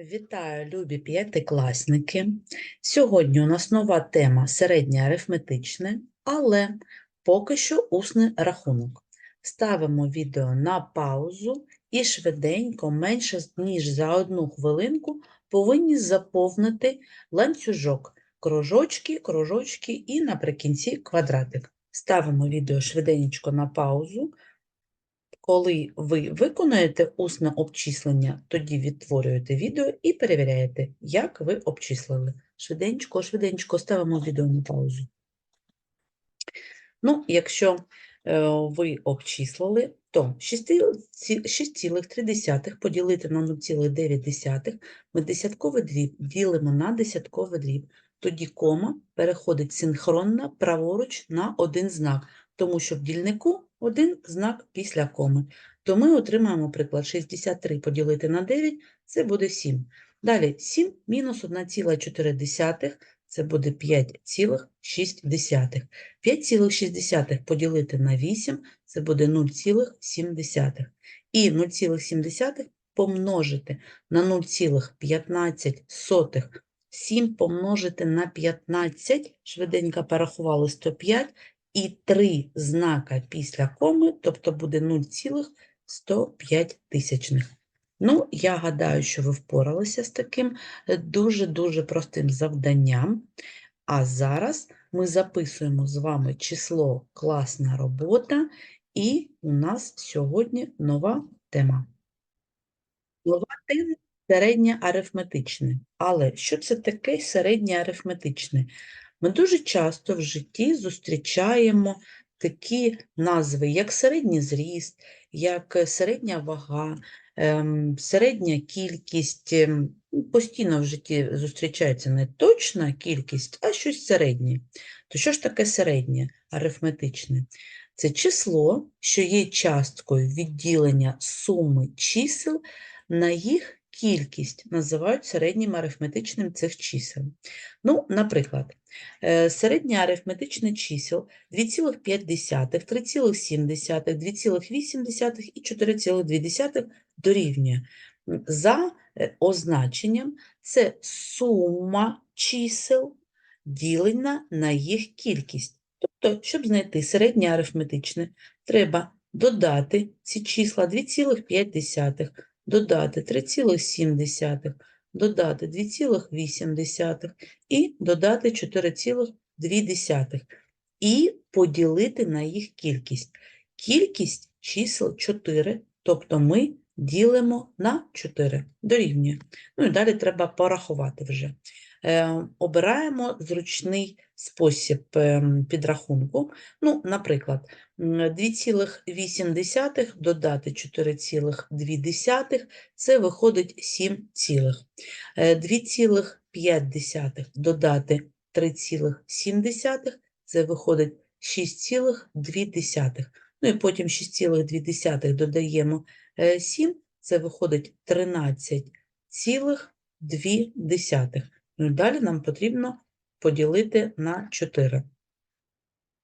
Вітаю, любі п'ятикласники. Сьогодні у нас нова тема середнє арифметичне, але поки що усний рахунок. Ставимо відео на паузу і швиденько, менше ніж за одну хвилинку, повинні заповнити ланцюжок, кружочки, кружочки і наприкінці квадратик. Ставимо відео швиденько на паузу. Коли ви виконуєте усне обчислення, тоді відтворюєте відео і перевіряєте, як ви обчислили. Швиденько, швиденько ставимо відео на паузу. Ну, якщо е, ви обчислили, то 6,3 поділити на 0,9 ми десятковий дріб ділимо на десятковий дріб. Тоді кома переходить синхронно праворуч на один знак, тому що в дільнику один знак після коми. То ми отримаємо приклад 63 поділити на 9 – це буде 7. Далі 7 мінус 1,4 – це буде 5,6. 5,6 поділити на 8 – це буде 0,7. І 0,7 помножити на 0,15 7 помножити на 15, швиденько порахували 105, і 3 знака після коми, тобто буде 0,105 тисячних. Ну, я гадаю, що ви впоралися з таким е, дуже-дуже простим завданням. А зараз ми записуємо з вами число класна робота, і у нас сьогодні нова тема. Нова тема середнє арифметичне. Але що це таке середнє арифметичне? Ми дуже часто в житті зустрічаємо такі назви, як середній зріст, як е, середня вага, ем, середня кількість. ем, Постійно в житті зустрічається не точна кількість, а щось середнє. То що ж таке середнє арифметичне? Це число, що є часткою відділення суми чисел на їх кількість називають середнім арифметичним цих чисел. Ну, наприклад, е, середнє арифметичне чисел 2,5, 3,7, 2,8 і 4,2 дорівнює. За е, означенням це сума чисел ділена на їх кількість. Тобто, щоб знайти середнє арифметичне, треба додати ці числа 2,5, додати 3,7, додати 2,8 і додати 4,2 і поділити на їх кількість. Кількість чисел 4, тобто ми ділимо на 4, дорівнює. Ну і далі треба порахувати вже. Е, обираємо зручний спосіб ем, підрахунку. Ну, наприклад, 2,8 додати 4,2 – це виходить 7 цілих. Е, 2,5 додати 3,7 – це виходить 6,2. Ну і потім 6,2 додаємо е, 7, це виходить 13,2. Ну і далі нам потрібно поділити на 4.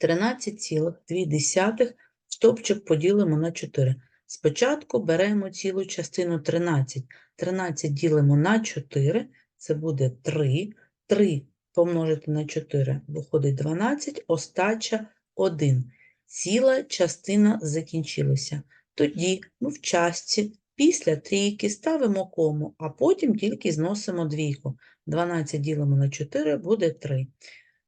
13,2 стовпчик поділимо на 4. Спочатку беремо цілу частину 13. 13 ділимо на 4, це буде 3. 3 помножити на 4 виходить 12, остача 1. Ціла частина закінчилася. Тоді ми в частці після трійки ставимо кому, а потім тільки зносимо двійку. 12 ділимо на 4 буде 3.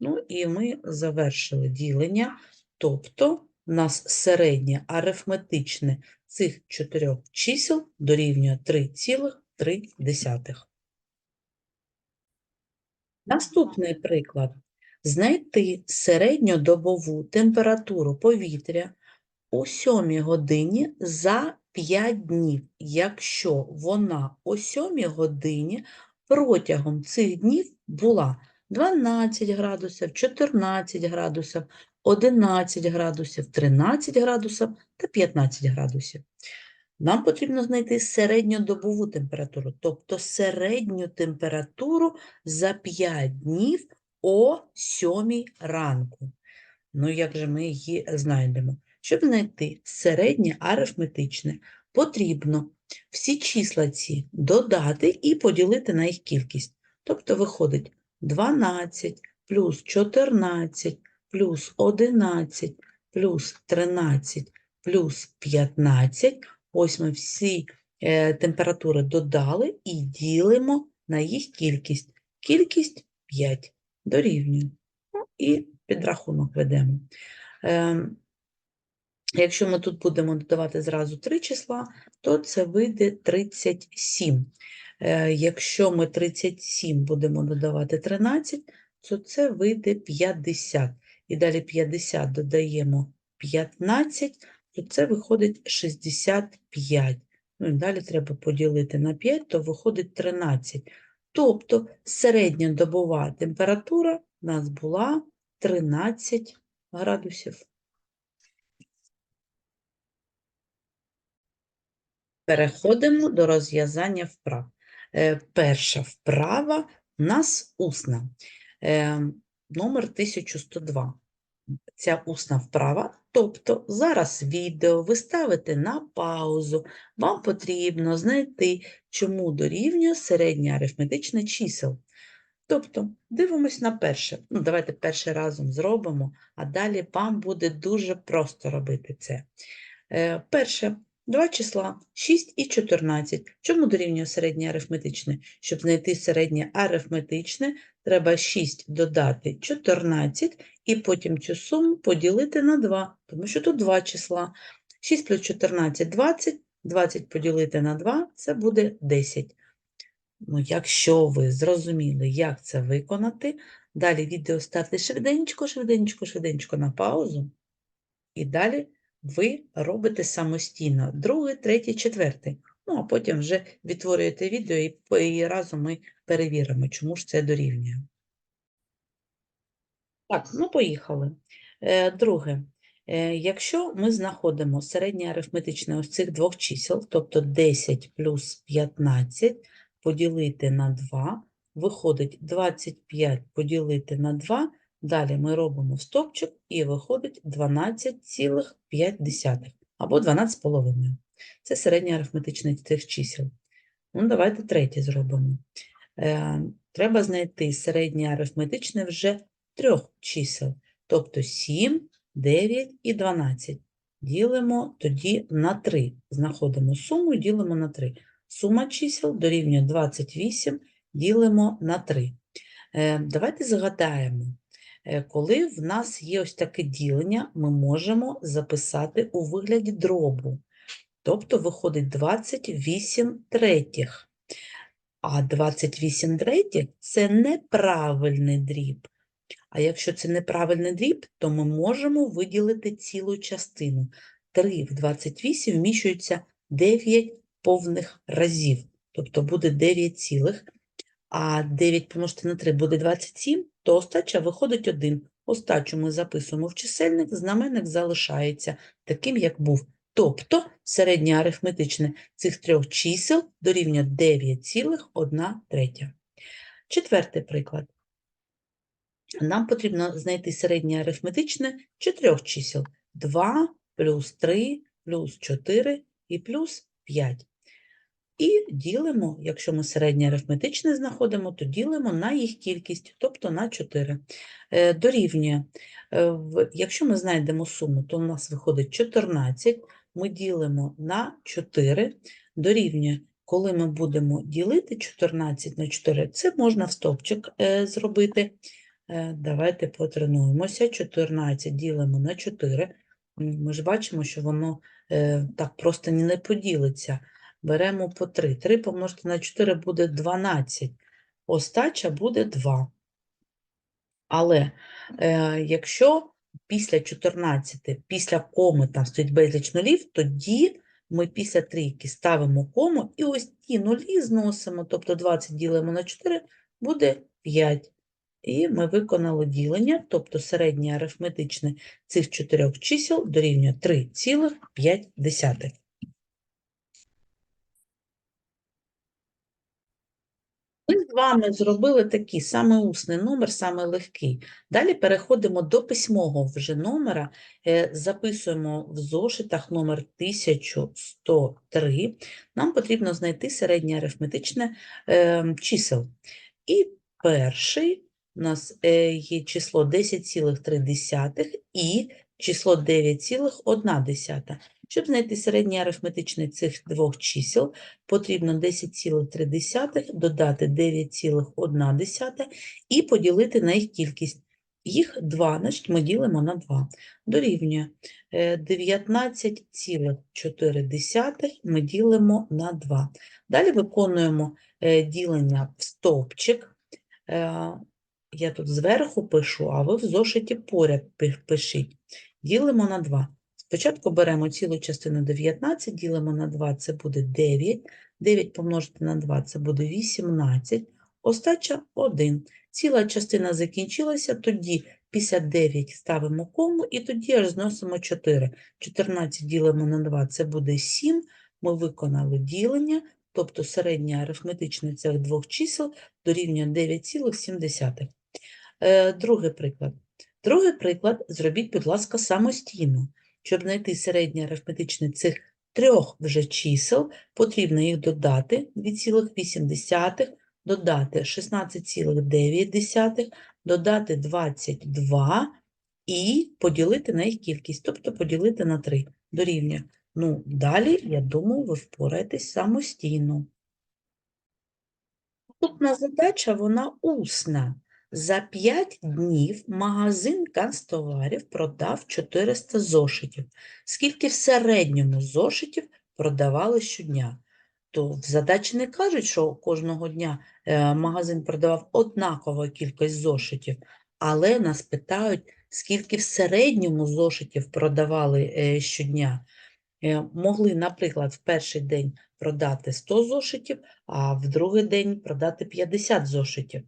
Ну і ми завершили ділення, тобто у нас середнє арифметичне цих чотирьох чисел дорівнює 3,3. Наступний приклад. Знайти середньодобову температуру повітря у 7 годині за 5 днів, якщо вона о 7 годині протягом цих днів була 12 градусів, 14 градусів, 11 градусів, 13 градусів та 15 градусів. Нам потрібно знайти середньодобову температуру, тобто середню температуру за 5 днів о 7 ранку. Ну, як же ми її знайдемо? Щоб знайти середнє арифметичне, потрібно всі числа ці додати і поділити на їх кількість. Тобто виходить 12 плюс 14 плюс 11 плюс 13 плюс 15. Ось ми всі е, температури додали і ділимо на їх кількість. Кількість 5 дорівнює. Ну, і підрахунок ведемо. Якщо ми тут будемо додавати зразу три числа, то це вийде 37. Е, Якщо ми 37 будемо додавати 13, то це вийде 50. І далі 50 додаємо 15, то це виходить 65. Ну і далі треба поділити на 5, то виходить 13. Тобто середньодобова температура у нас була 13 градусів. Переходимо до розв'язання вправ. Е, Перша вправа у нас усна. Е, Номер 1102. Ця усна вправа, тобто зараз відео ви ставите на паузу. Вам потрібно знайти, чому дорівнює середнє арифметичне чисел. Тобто, дивимось на перше. Ну, давайте перше разом зробимо, а далі вам буде дуже просто робити це. Е, Перше, два числа 6 і 14. Чому дорівнює середнє арифметичне? Щоб знайти середнє арифметичне, треба 6 додати 14 і потім цю суму поділити на 2, тому що тут два числа. 6 плюс 14 – 20, 20 поділити на 2 – це буде 10. Ну, якщо ви зрозуміли, як це виконати, далі відео ставте швиденько, швиденько, швиденько на паузу, і далі ви робите самостійно другий, третій, четвертий. Ну, а потім вже відтворюєте відео і, і разом ми перевіримо, чому ж це дорівнює. Так, ну поїхали. Е, Друге. Е, Якщо ми знаходимо середнє арифметичне ось цих двох чисел, тобто 10 плюс 15 поділити на 2, виходить 25 поділити на 2, далі ми робимо стопчик і виходить 12,5 або 12,5. Це середнє арифметичне цих чисел. Ну, давайте третє зробимо. Е, Треба знайти середнє арифметичне вже трьох чисел, тобто 7, 9 і 12. Ділимо тоді на 3. Знаходимо суму і ділимо на 3. Сума чисел дорівнює 28, ділимо на 3. Е, Давайте згадаємо, коли в нас є ось таке ділення, ми можемо записати у вигляді дробу. Тобто виходить 28 третіх. А 28 третіх – це неправильний дріб. А якщо це неправильний дріб, то ми можемо виділити цілу частину. 3 в 28 вміщується 9 повних разів, тобто буде 9 цілих, а 9 помножити на 3 буде 27, то остача виходить 1. Остачу ми записуємо в чисельник, знаменник залишається таким, як був. Тобто середнє арифметичне цих трьох чисел дорівнює 9,1 третя. Четвертий приклад. Нам потрібно знайти середнє арифметичне чотирьох чисел. 2 плюс 3 плюс 4 і плюс 5. І ділимо, якщо ми середнє арифметичне знаходимо, то ділимо на їх кількість, тобто на 4. Е, Дорівнює, е, якщо ми знайдемо суму, то у нас виходить 14, ми ділимо на 4, дорівнює, коли ми будемо ділити 14 на 4, це можна в стовпчик е, зробити. Давайте потренуємося. 14 ділимо на 4. Ми ж бачимо, що воно так просто не поділиться. Беремо по 3. 3 помножити на 4 буде 12. Остача буде 2. Але е, якщо після 14, після коми там стоїть безліч нулів, тоді ми після трійки ставимо кому і ось ті нулі зносимо, тобто 20 ділимо на 4, буде 5. І ми виконали ділення, тобто середнє арифметичне цих чотирьох чисел дорівнює 3,5. Ми з вами зробили такий саме усний номер, саме легкий. Далі переходимо до письмового вже номера, е, записуємо в зошитах номер 1103. Нам потрібно знайти середнє арифметичне е, чисел. І перший у нас е, є число 10,3 і число 9,1. Щоб знайти середній арифметичний цих двох чисел, потрібно 10,3 додати 9,1 і поділити на їх кількість. Їх 2, значить ми ділимо на 2. Дорівнює е, 19,4 ми ділимо на 2. Далі виконуємо е, ділення в стовпчик. Е, Я тут зверху пишу, а ви в зошиті поряд пишіть. Ділимо на 2. Спочатку беремо цілу частину 19, ділимо на 2, це буде 9. 9 помножити на 2, це буде 18. Остача 1. Ціла частина закінчилася, тоді після 9 ставимо кому і тоді аж зносимо 4. 14 ділимо на 2, це буде 7. Ми виконали ділення, тобто середнє арифметичне цих двох чисел дорівнює 9,7. Е, Другий приклад. Другий приклад зробіть, будь ласка, самостійно. Щоб знайти середнє арифметичне цих трьох вже чисел, потрібно їх додати 2,8, додати 16,9, додати 22 і поділити на їх кількість, тобто поділити на 3 дорівнює. Ну, далі, я думаю, ви впораєтесь самостійно. Наступна задача, вона усна. За 5 днів магазин канцтоварів продав 400 зошитів. Скільки в середньому зошитів продавали щодня? То в задачі не кажуть, що кожного дня е, магазин продавав однакову кількість зошитів, але нас питають, скільки в середньому зошитів продавали е, щодня. Е, Могли, наприклад, в перший день продати 100 зошитів, а в другий день продати 50 зошитів.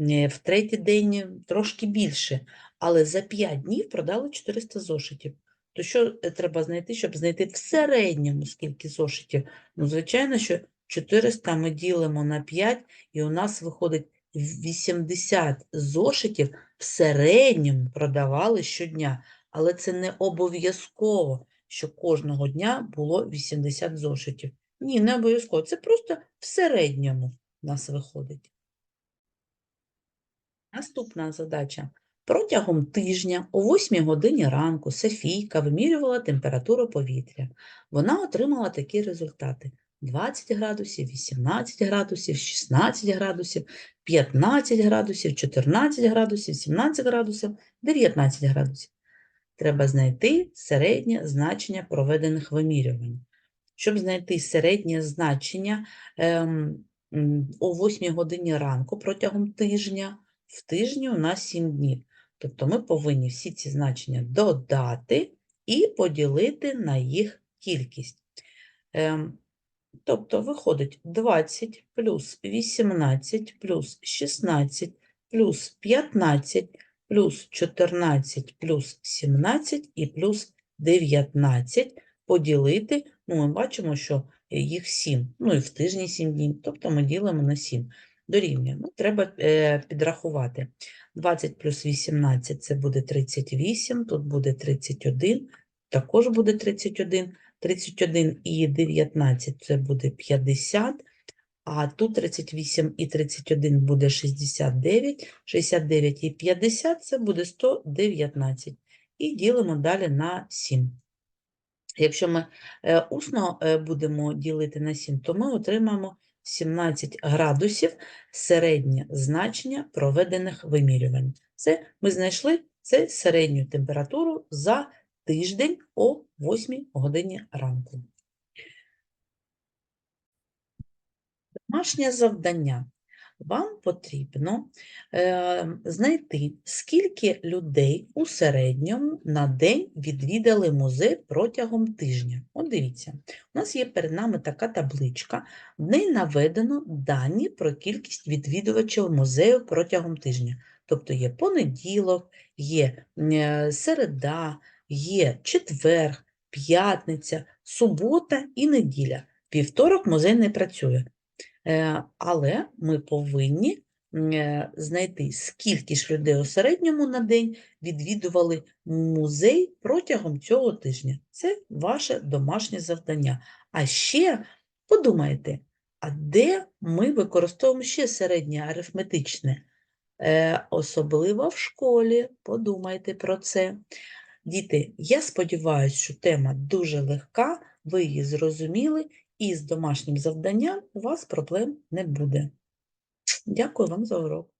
Е, В третій день трошки більше, але за 5 днів продали 400 зошитів. То що е, треба знайти, щоб знайти в середньому скільки зошитів? Ну, звичайно, що 400 ми ділимо на 5, і у нас виходить 80 зошитів в середньому продавали щодня. Але це не обов'язково, що кожного дня було 80 зошитів. Ні, не обов'язково. Це просто в середньому у нас виходить. Наступна задача. Протягом тижня о 8 годині ранку Софійка вимірювала температуру повітря. Вона отримала такі результати: 20 градусів, 18 градусів, 16 градусів, 15 градусів, 14 градусів, 17 градусів, 19 градусів. Треба знайти середнє значення проведених вимірювань. Щоб знайти середнє значення ем, о 8 годині ранку протягом тижня, в тижні у нас 7 днів. Тобто ми повинні всі ці значення додати і поділити на їх кількість. Ем, тобто виходить 20 плюс 18 плюс 16 плюс 15 плюс 14 плюс 17 і плюс 19 поділити, ну ми бачимо, що їх 7, ну і в тижні 7 днів, тобто ми ділимо на 7. Дорівнює. Ну, треба е, підрахувати. 20 плюс 18 – це буде 38, тут буде 31, також буде 31, 31 і 19 – це буде 50, а тут 38 і 31 буде 69, 69 і 50 – це буде 119. І ділимо далі на 7. Якщо ми е, усно е, будемо ділити на 7, то ми отримаємо 17 градусів середнє значення проведених вимірювань. Це ми знайшли це середню температуру за тиждень о 8 годині ранку. Домашнє завдання. Вам потрібно е, знайти, скільки людей у середньому на день відвідали музей протягом тижня. От дивіться, у нас є перед нами така табличка, в неї наведено дані про кількість відвідувачів музею протягом тижня. Тобто є понеділок, є е, середа, є четвер, п'ятниця, субота і неділя. Вівторок музей не працює. Е, Але ми повинні е, знайти, скільки ж людей у середньому на день відвідували музей протягом цього тижня. Це ваше домашнє завдання. А ще подумайте, а де ми використовуємо ще середнє арифметичне? Е, Особливо в школі. Подумайте про це. Діти, я сподіваюся, що тема дуже легка, ви її зрозуміли, і з домашнім завданням у вас проблем не буде. Дякую вам за урок.